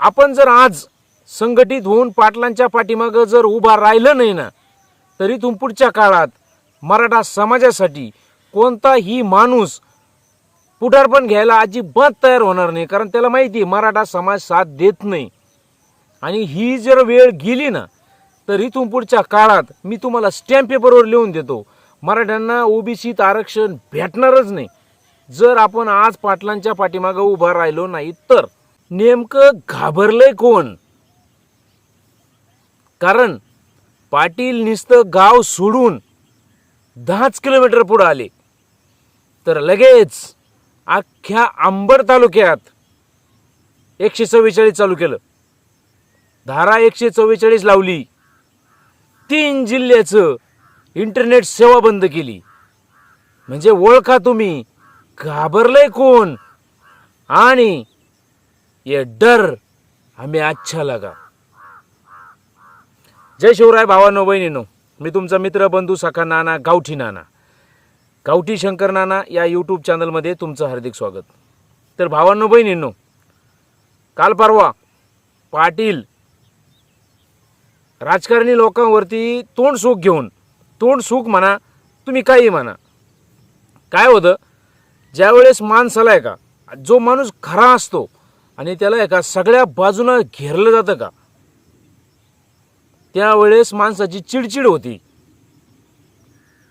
आपण जर आज संघटित होऊन पाटलांच्या पाठीमागं जर उभा राहिलं नाही ना तरी तुम पुढच्या काळात मराठा समाजासाठी कोणताही माणूस पुढारपण घ्यायला अजिबात तयार होणार नाही कारण त्याला माहिती आहे मराठा समाज साथ देत नाही. आणि ही जर वेळ गेली ना तर इथून पुढच्या काळात मी तुम्हाला स्टॅम्प पेपरवर लिहून देतो मराठ्यांना ओबीसीत आरक्षण भेटणारच नाही. जर आपण आज पाटलांच्या पाठीमागं उभा राहिलो नाही तर नेमकं घाबरलंय कोण? कारण पाटील नुसतं गाव सोडून दहाच किलोमीटर पुढं आले. तर लगेच अख्ख्या आंबड तालुक्यात एकशे चव्वेचाळीस चालू केलं. धारा एकशे चव्वेचाळीस लावली. तीन जिल्ह्याचं इंटरनेट सेवा बंद केली. म्हणजे ओळखा तुम्ही घाबरलंय कोण? आणि ये डर हमें अच्छा लगा। जय शिवराय भावानो बहिणीनो मी तुमचा मित्र बंधू सखा नाना गावठी नाना गावठी शंकर नाना या यूट्यूब चॅनलमध्ये तुमचं हार्दिक स्वागत. तर भावांनो बहिणींनो काल परवा पाटील राजकारणी लोकांवरती तोंड सुख घेऊन तोंड सुख म्हणा तुम्ही काही म्हणा. काय होतं? ज्यावेळेस माणसाला आहे का जो माणूस खरा असतो आणि त्याला एका सगळ्या बाजूनं घेरलं जातं का? त्यावेळेस माणसाची चिडचिड होती.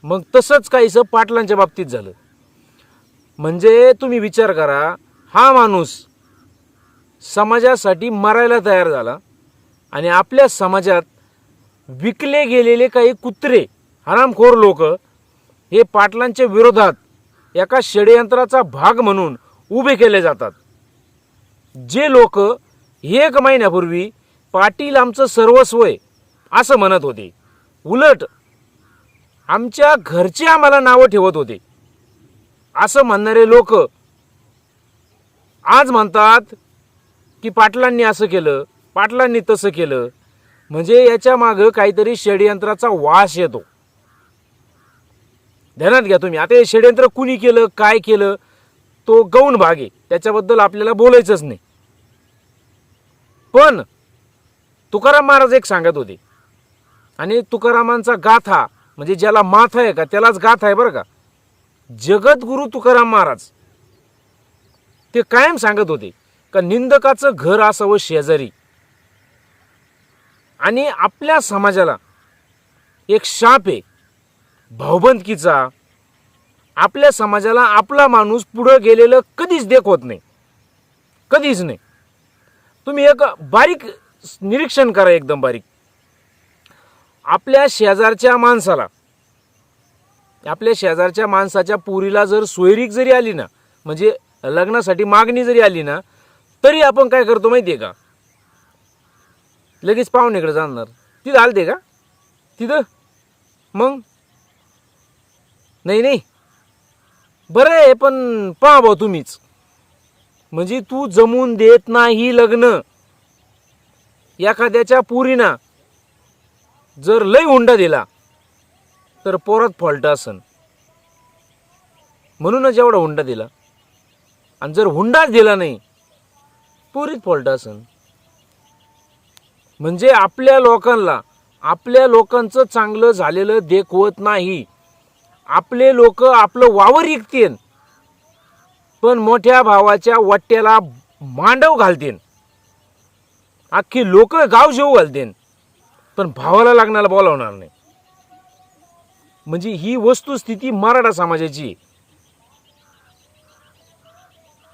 मग तसंच काहीसं पाटलांच्या बाबतीत झालं. म्हणजे तुम्ही विचार करा हा माणूस समाजासाठी मरायला तयार झाला आणि आपल्या समाजात विकले गेलेले काही कुत्रे हरामखोर लोक हे पाटलांच्या विरोधात एका षडयंत्राचा भाग म्हणून उभे केले जातात. जे लोक एक महिन्यापूर्वी पाटील आमचं सर्वस्व आहे असं म्हणत होते. उलट आमच्या घरचे आम्हाला नावं ठेवत होते. असं म्हणणारे लोक आज म्हणतात की पाटलांनी असं केलं पाटलांनी तसं केलं. म्हणजे याच्या मागं काहीतरी षडयंत्राचा वास येतो. ध्यानात घ्या तुम्ही. आता हे षडयंत्र कुणी केलं काय केलं? तो गौण भाग आहे. त्याच्याबद्दल आपल्याला बोलायचंच नाही. पण तुकाराम महाराज एक सांगत होते. आणि तुकारामांचा गाथा म्हणजे ज्याला माथ आहे का त्यालाच गाथा आहे बरं का. जगद्गुरु तुकाराम महाराज ते कायम सांगत होते का निंदकाचं घर असावं शेजारी. आणि आपल्या समाजाला एक शाप आहे. भावबंदकीचा आपल्या समाजाला आपला माणूस पुढं गेलेलं कधीच देखवत नाही. कधीच नाही. तुम्ही एक बारीक निरीक्षण करा एकदम बारीक. आपल्या शेजारच्या माणसाला आपल्या शेजारच्या माणसाच्या पुरीला जर सोयरीक जरी आली ना म्हणजे लग्नासाठी मागणी जरी आली ना तरी आपण काय करतो माहिती आहे का? लगेच पाहुणेकडे जाणार. तिथं आलते का? तिथं? मग? नाही नाही. बरं आहे पण पहा भाऊ तुम्हीच. म्हणजे तू जमून देत नाही लग्न. एखाद्याच्या पुरीना जर लय हुंडा दिला तर पोरात फॉल्ट असन. म्हणूनच एवढा हुंडा दिला. आणि जर हुंडाच दिला नाही पुरीत फॉल्ट असन. म्हणजे आपल्या लोकांना आपल्या लोकांचं चांगलं झालेलं देखवत नाही. आपले लोक आपलं वावर विकतेन पण मोठ्या भावाच्या वाट्याला मांडव घालतेन. अख्खी लोक गाव जेऊ घालतेन पण भावाला लागण्याला बोलावणार नाही. म्हणजे ही वस्तुस्थिती मराठा समाजाची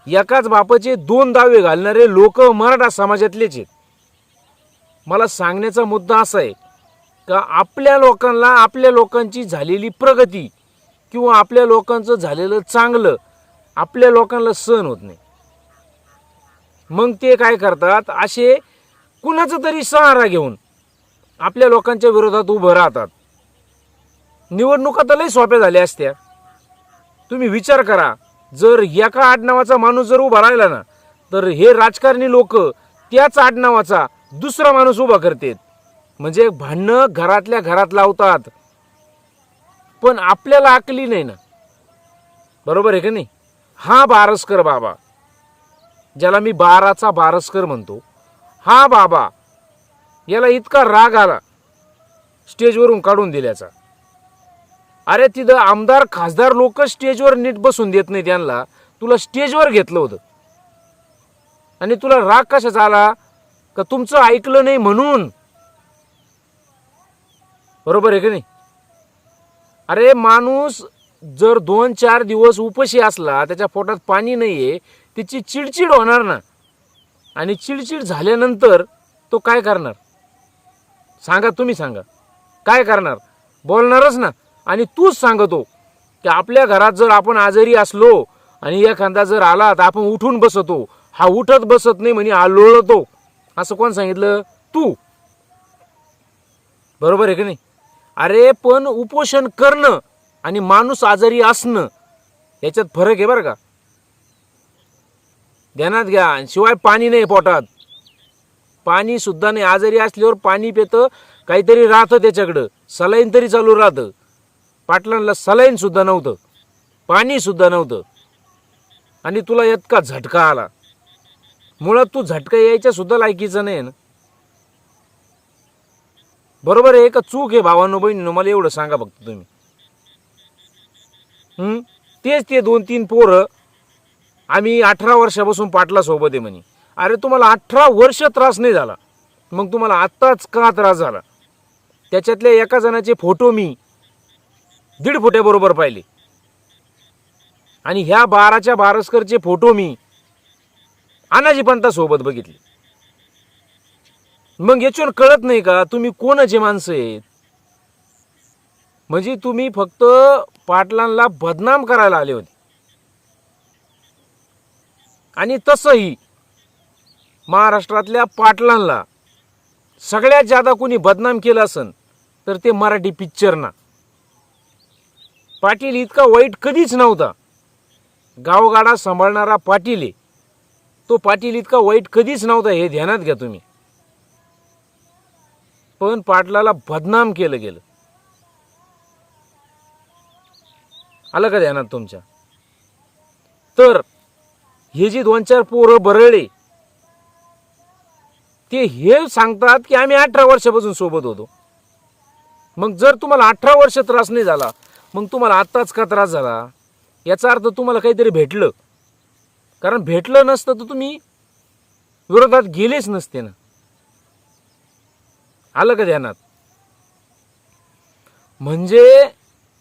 एकाच बापाचे दोन दावे घालणारे लोक मराठा समाजातलेच आहेत. मला सांगण्याचा मुद्दा असा आहे का आपल्या लोकांना आपल्या लोकांची झालेली प्रगती किंवा आपल्या लोकांचं झालेलं चांगलं आपल्या लोकांना सहन होत नाही. मग ते काय करतात? असे कुणाचा तरी सहारा घेऊन आपल्या लोकांच्या विरोधात उभं राहतात. निवडणुका तर लई सोप्या झाल्या असत्या. तुम्ही विचार करा जर एका आडनावाचा माणूस जर उभा राहिला ना तर हे राजकारणी लोक त्याच आडनावाचा दुसरा माणूस उभा करतात. म्हणजे भांडणं घरातल्या घरात लावतात. पण आपल्याला आकली नाही ना. बरोबर आहे का नाही? हा बारसकर बाबा ज्याला मी बाराचा बारसकर म्हणतो हा बाबा याला इतका राग आला स्टेजवरून काढून दिल्याचा. अरे तिथं आमदार खासदार लोक स्टेजवर नीट बसून देत नाही त्यांना तुला स्टेजवर घेतलं होतं. आणि तुला राग कशाचा आला? का तुमचं ऐकलं नाही म्हणून? बरोबर आहे का नाही? अरे माणूस जर दोन चार दिवस उपशी असला त्याच्या पोटात पाणी नाही आहे त्याची चिडचिड होणार ना. आणि चिडचिड झाल्यानंतर तो काय करणार? सांगा तुम्ही सांगा. काय करणार? बोलणारच ना. आणि तूच सांगतो की आपल्या घरात जर आपण आजारी असलो आणि एखादा जर आला तर आपण उठून बसतो. हा उठत बसत नाही म्हणे आलोळतो. असं कोण सांगितलं? तू. बरोबर आहे की नाही? अरे पण उपोषण करणं आणि माणूस आजारी असणं याच्यात फरक आहे बरं का? ध्यानात घ्या. शिवाय पाणी नाही पोटात. पाणी सुद्धा नाही. आजारी असल्यावर पाणी पितं काहीतरी राहतं त्याच्याकडं. सलाईन तरी चालू राहतं. पाटलांना सलाईन सुद्धा नव्हतं. पाणी सुद्धा नव्हतं. आणि तुला इतका झटका आला. मुळात तू झटका यायच्या सुद्धा लायकीचं नाही ना? बरोबर आहे का चूक आहे भावानो बहिणीनो मला एवढं सांगा फक्त तुम्ही. तेच ते दोन तीन पोरं आम्ही अठरा वर्षापासून पाटला सोबत आहे म्हणे. अरे तुम्हाला अठरा वर्ष त्रास नाही झाला. मग तुम्हाला आत्ताच का त्रास झाला? त्याच्यातल्या एका जणाचे फोटो मी दीड फुट्याबरोबर पाहिले. आणि ह्या बाराच्या बारसकरचे फोटो मी अनाजी पंता सोबत बघितले. मग याच्यावर कळत नाही का? तुम्ही कोणाचे माणसं आहेत? म्हणजे तुम्ही फक्त पाटलांना बदनाम करायला आले होते. आणि तसंही महाराष्ट्रातल्या पाटलांना सगळ्यात जादा कोणी बदनाम केलं असन तर ते मराठी पिक्चरना पाटील इतका वाईट कधीच नव्हता. गावगाडा सांभाळणारा पाटील आहे. तो पाटील इतका वाईट कधीच नव्हता हे ध्यानात घ्या तुम्ही. पण पाटलाला बदनाम केलं गेलं. आलं का ध्यानात तुमच्या? तर हे जी दोन चार पोरं बरळले ते हे सांगतात की आम्ही अठरा वर्षापासून सोबत होतो. मग जर तुम्हाला अठरा वर्ष त्रास नाही झाला मग तुम्हाला आत्ताच का त्रास झाला? याचा अर्थ तुम्हाला काहीतरी भेटलं. कारण भेटलं नसतं तर तुम्ही विरोधात गेलेच नसते ना. आलं का ध्यानात? म्हणजे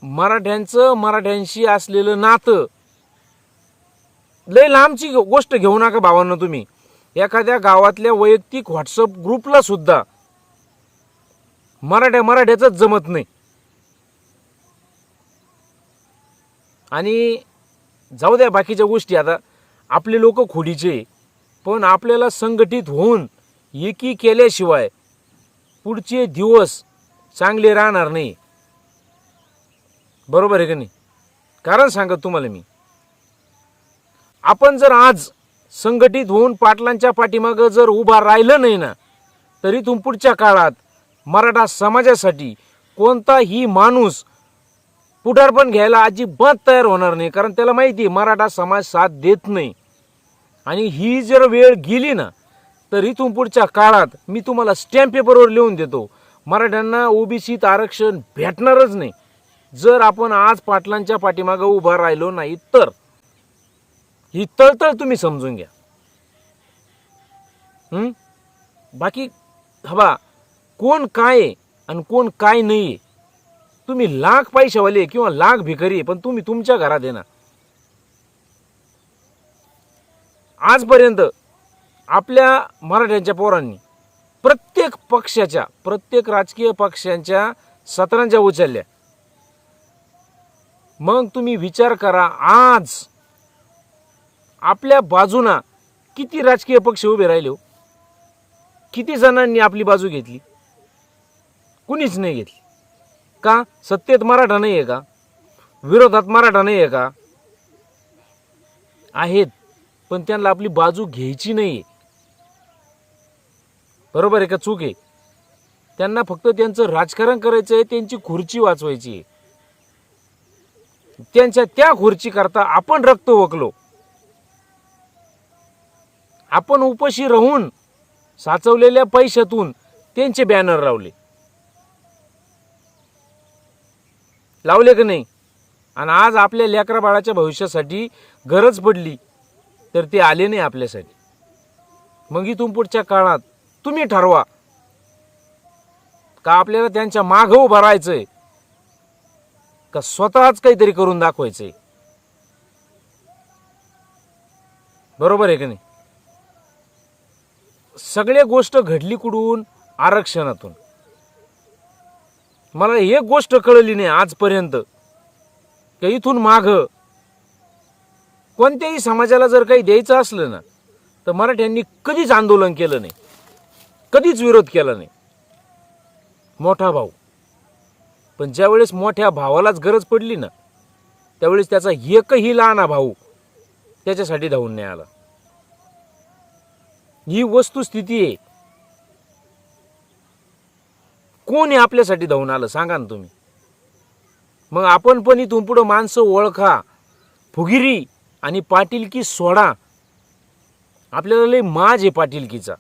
मराठ्यांचं मराठ्यांशी असलेलं नातं. लय लांबची गोष्ट घेऊ नका भावांना तुम्ही. एखाद्या गावातल्या वैयक्तिक व्हॉट्सअप ग्रुपला सुद्धा मराठ्या मराठ्याच जमत नाही. आणि जाऊ द्या बाकीच्या गोष्टी आता. आपले लोक खोडीचे पण आपल्याला संघटित होऊन एकी केल्याशिवाय पुढचे दिवस चांगले राहणार नाही. बरोबर आहे का नाही? कारण सांगत तुम्हाला मी. आपण जर आज संघटित होऊन पाटलांच्या पाठीमागं जर उभा राहिलं नाही ना तरी तुम पुढच्या काळात मराठा समाजासाठी कोणताही माणूस पुढारपण घ्यायला अजिबात तयार होणार नाही कारण त्याला माहिती आहे मराठा समाज साथ देत नाही. आणि ही जर वेळ गेली ना तर इथून पुढच्या काळात मी तुम्हाला स्टॅम्प पेपरवर लिहून देतो. मराठ्यांना ओबीसीत आरक्षण भेटणारच नाही. जर आपण आज पाटलांच्या पाठीमागं उभा राहिलो नाही तर? ही तळतळ तुम्ही समजून घ्या. बाकी हवा कोण काय आहे आणि कोण काय नाही आहे? तुम्ही लाख पैशावाले किंवा लाख भिकारी आहे, पण तुम्ही तुमच्या घरात येणार आजपर्यंत आपल्या मराठ्यांच्या पोरांनी प्रत्येक पक्षाच्या प्रत्येक राजकीय पक्षांच्या सत्रांच्या उचलल्या. मग तुम्ही विचार करा आज आपल्या बाजूना किती राजकीय पक्ष उभे राहिले हो? किती जणांनी आपली बाजू घेतली? कुणीच नाही घेतली. का? सत्तेत मराठा नाही आहे का? विरोधात मराठा नाही आहे का? आहेत पण त्यांना आपली बाजू घ्यायची नाही आहे बरोबर आहे का चूक आहे? त्यांना फक्त त्यांचं राजकारण करायचं आहे त्यांची खुर्ची वाचवायची आहे. त्यांच्या त्या खुर्ची करता आपण रक्त ओकलो. आपण उपशी राहून साचवलेल्या पैशातून त्यांचे बॅनर लावले. लावले का नाही? आणि आज आपल्या लेकरा बाळाच्या भविष्यासाठी गरज पडली तर ते आले नाही आपल्यासाठी. मग इथून पुढच्या काळात तुम्ही ठरवा. का आपल्याला त्यांच्या मागं उभं राहायचंय? का स्वतःच काहीतरी करून दाखवायचंय? बरोबर आहे का नाही? सगळ्या गोष्ट घडली कुठून आरक्षणातून. मला एक गोष्ट कळली नाही आजपर्यंत. का इथून माघ कोणत्याही समाजाला जर काही द्यायचं असलं ना तर मराठ्यांनी कधीच आंदोलन केलं नाही. कधीच विरोध केला नाही. मोठा भाऊ. पण ज्यावेळेस मोठ्या भावालाच गरज पडली ना त्यावेळेस त्याचा एकही लहाना भाऊ त्याच्यासाठी धावून नाही आला. ही वस्तुस्थिती आहे. कोण आहे आपल्यासाठी धावून आलं सांगा ना तुम्ही. मग आपण पण इथून पुढं माणसं ओळखा फुगिरी आणि पाटीलकी सोडा. आपल्याला लय माज आहे पाटीलकीचा.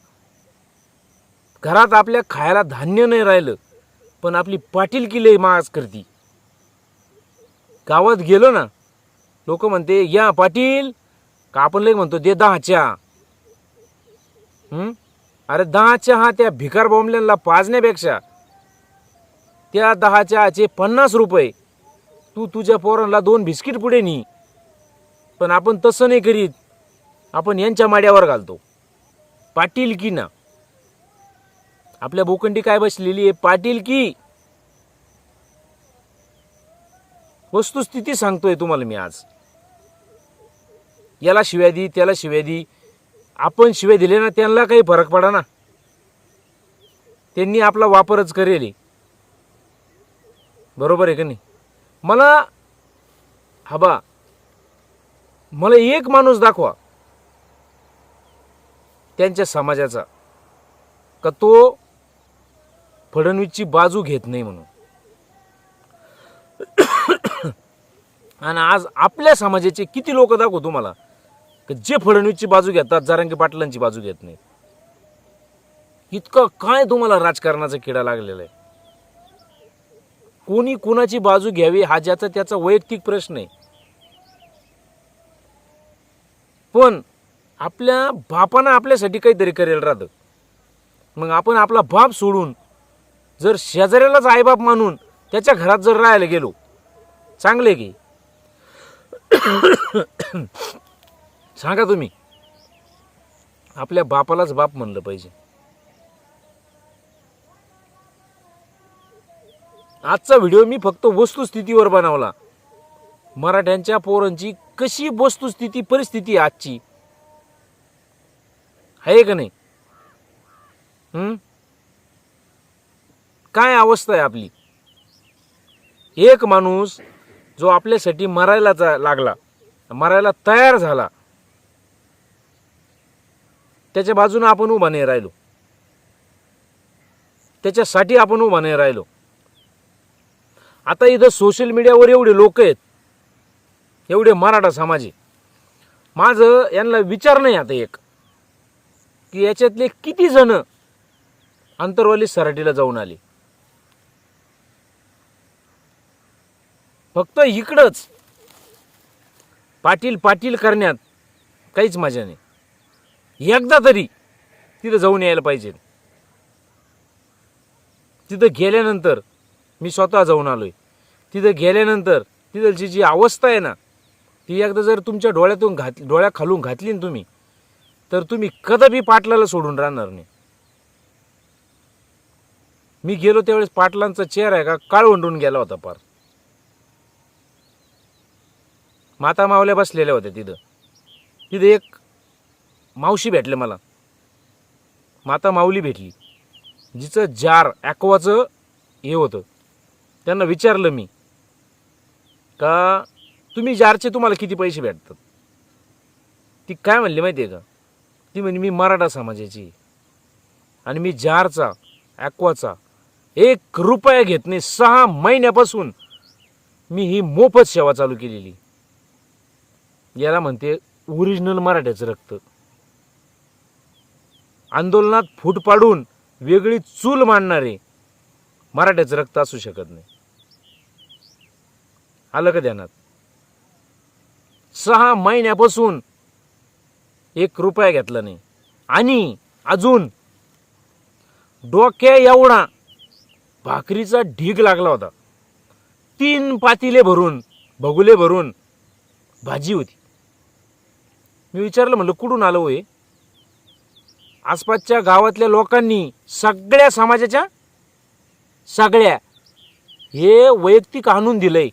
घरात आपल्या खायला धान्य नाही राहिलं पण आपली पाटीलकी लय मास करती. गावात गेलो ना लोक म्हणते या पाटील का आपण लय म्हणतो दे दहा चहा. अरे दहा चहा त्या भिकार बॉम्बल्यांना पाजण्यापेक्षा त्या दहा चहाचे पन्नास रुपये. तू तुझ्या पोरांना दोन बिस्किट पुढे नी. पण आपण तसं नाही करीत आपण यांच्या माड्यावर घालतो. पाटील की ना? आपल्या भूखंडी काय बसलेली आहे? पाटील की? वस्तुस्थिती सांगतोय तुम्हाला मी आज. याला शिव्या दी त्याला शिव्या दी. आपण शिव्या दिले ना त्यांना काही फरक पडा ना. त्यांनी आपला वापरच करेल. बरोबर आहे का नाही? मला हबा मला एक माणूस दाखवा. त्यांच्या समाजाचा. का तो फडणवीसची बाजू घेत नाही म्हणून. आणि आज आपल्या समाजाचे किती लोक दाखवू तुम्हाला? जे फडणवीसची बाजू घेतात जारंगी पाटलांची बाजू घेत नाही. इतकं काय तुम्हाला राजकारणाचा किडा लागलेला आहे? कोणी कुणाची बाजू घ्यावी हा ज्याचा त्याचा वैयक्तिक प्रश्न आहे. पण आपल्या बापानं आपल्यासाठी काहीतरी करेल राहतं मग आपण आपला बाप सोडून जर शेजाऱ्यालाच आईबाप मानून त्याच्या घरात जर राहायला गेलो चांगले की? सांगा तुम्ही आपल्या बापालाच बाप म्हणलं पाहिजे. आजचा व्हिडिओ मी फक्त वस्तुस्थितीवर बनवला. मराठ्यांच्या पोरांची कशी वस्तुस्थिती परिस्थिती आजची? आहे का नाही? काय अवस्था आहे आपली? एक माणूस जो आपल्यासाठी मरायला जा- लागला मरायला तयार झाला त्याच्या बाजूने आपण उभा नाही राहिलो. त्याच्यासाठी आपण उभा नाही राहिलो. आता इथं सोशल मीडियावर एवढे लोक आहेत एवढे मराठा समाजी. माझं यांना विचार नाही आता एक की याच्यातले किती जण आंतरवाली सराटीला जाऊन आले? फक्त इकडंच. पाटील पाटील करण्यात काहीच मजा नाही. एकदा तरी तिथं जाऊन यायला पाहिजे. तिथं गेल्यानंतर मी स्वतः जाऊन आलोय. तिथं गेल्यानंतर तिथलची जी अवस्था आहे ना ती एकदा जर तुमच्या डोळ्यातून घात डोळ्या खालून घातली ना तुम्ही तर तुम्ही कदापि पाटलाला सोडून राहणार नाही. मी गेलो त्यावेळेस पाटलांचा चेहरा आहे का काळवंडून गेला होता पार. माता मावल्या बसलेल्या होत्या तिथं. तिथं एक मावशी भेटले मला. माता माऊली भेटली. जिचं जार ॲक्वाचं हे होतं. त्यांना विचारलं मी का तुम्ही जारचे तुम्हाला किती पैसे भेटतात? ती काय म्हणली माहिती आहे का? ती म्हणजे मी मराठा समाजाची आणि मी जारचा ॲक्वाचा एक रुपया घेत नाही. सहा महिन्यापासून मी ही मोफत सेवा चालू केलेली याला म्हणते ओरिजिनल मराठ्याचं रक्त. आंदोलनात फूट पाडून वेगळी चूल मांडणारे मराठ्याचं रक्त असू शकत नाही. आलं का ध्यानात? सहा महिन्यापासून एक रुपया घेतला नाही. आणि अजून डोक्या एवढा भाकरीचा ढीग लागला होता. तीन पातिले भरून भगुले भरून भाजी होती. मी विचारलं म्हणलं कुठून आलो हो हे आसपासच्या गावातल्या लोकांनी सगळ्या समाजाच्या सगळ्या हे वैयक्तिक आणून दिलंय.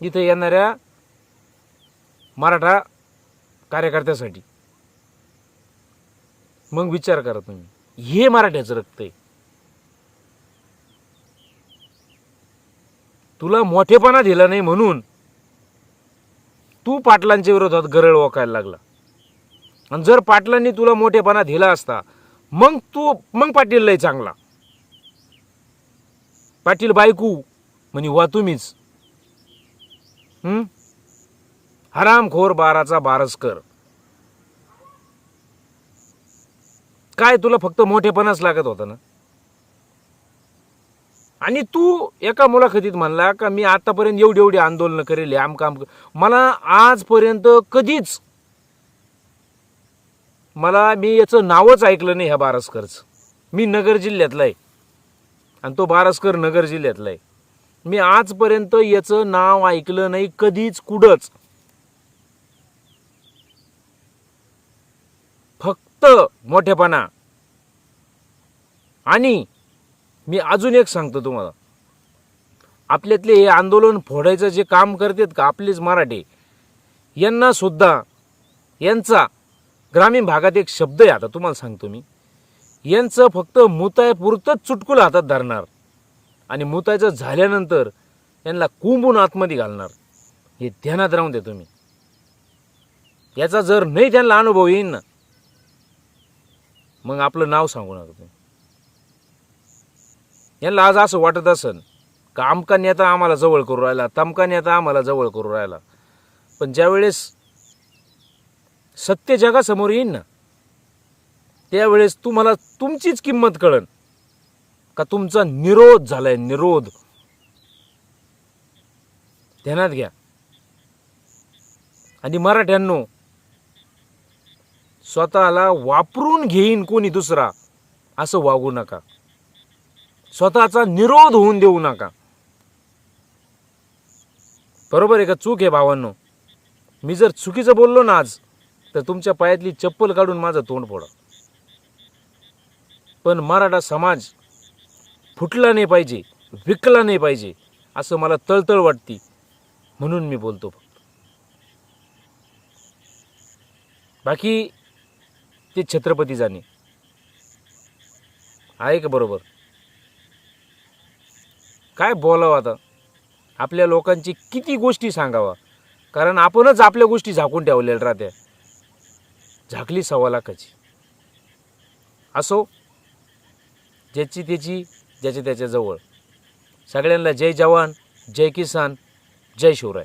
इथं येणाऱ्या मराठा कार्यकर्त्यासाठी. मग विचार करा तुम्ही. हे मराठ्याचं रक्त आहे. तुला मोठेपणा दिला नाही म्हणून तू पाटलांच्या विरोधात गरळ ओकायला लागला. आणि जर पाटलांनी तुला मोठेपणा दिला असता मग तू मग पाटील लय चांगला. पाटील बायकू म्हणे वा तुम्हीच. हरामखोर बाराचा बारसकर काय तुला फक्त मोठेपणाच लागत होता ना? आणि तू एका मुलाखतीत म्हणला का मी आतापर्यंत एवढी एवढी आंदोलनं करेल आम काम मला आजपर्यंत कधीच मला मी याचं नावच ऐकलं नाही ह्या बारसकरचं. मी नगर जिल्ह्यातला आहे. आणि तो बारसकर नगर जिल्ह्यातला आहे. मी आजपर्यंत याचं नाव ऐकलं नाही कधीच कुठंच. फक्त मोठेपणा. आणि मी अजून एक सांगतो तुम्हाला. आपल्यातले हे आंदोलन फोडायचं जे काम करतात का आपलेच मराठी यांना सुद्धा यांचा ग्रामीण भागात एक शब्द आहे आता तुम्हाला सांगतो मी. यांचं फक्त मुतायपुरतंच चुटकुलं हातात धरणार आणि मुतायचं झाल्यानंतर यांना कुंबून आतमध्ये घालणार. हे ध्यानात राहून द्या तुम्ही. याचा जर नाही त्यांना अनुभव येईन ना मग आपलं नाव सांगू नका तुम्ही. यांना आज असं वाटत असन का आमका नेता आम्हाला जवळ करू राहिला तमका नेता आम्हाला जवळ करू राहिला. पण ज्यावेळेस सत्य जगासमोर येईन ना त्यावेळेस तुम्हाला तुमचीच किंमत कळन का तुमचा निरोध झालाय निरोध. ध्यानात घ्या. आणि मराठ्यांनो स्वतःला वापरून घेईन कोणी दुसरा असं वागू नका. स्वतःचा निरोध होऊन देऊ नका. बरोबर आहे का चूक आहे भावांनो? मी जर चुकीचं बोललो ना आज तर तुमच्या पायातली चप्पल काढून माझं तोंड फोडा. पण मराठा समाज फुटला नाही पाहिजे विकला नाही पाहिजे असं मला तळतळ वाटती म्हणून मी बोलतो फक्त. बाकी ते छत्रपती जाणे. आहे का बरोबर? काय बोलावं आता? आपल्या लोकांची किती गोष्टी सांगावा? कारण आपणच आपल्या गोष्टी झाकून ठेवलेल्या राहत्या. झाकली सव्वा लाखाची. असो? ज्याची त्याची ज्याच्या त्याच्याजवळ सगळ्यांना जय जवान जय किसान जय शिवराय.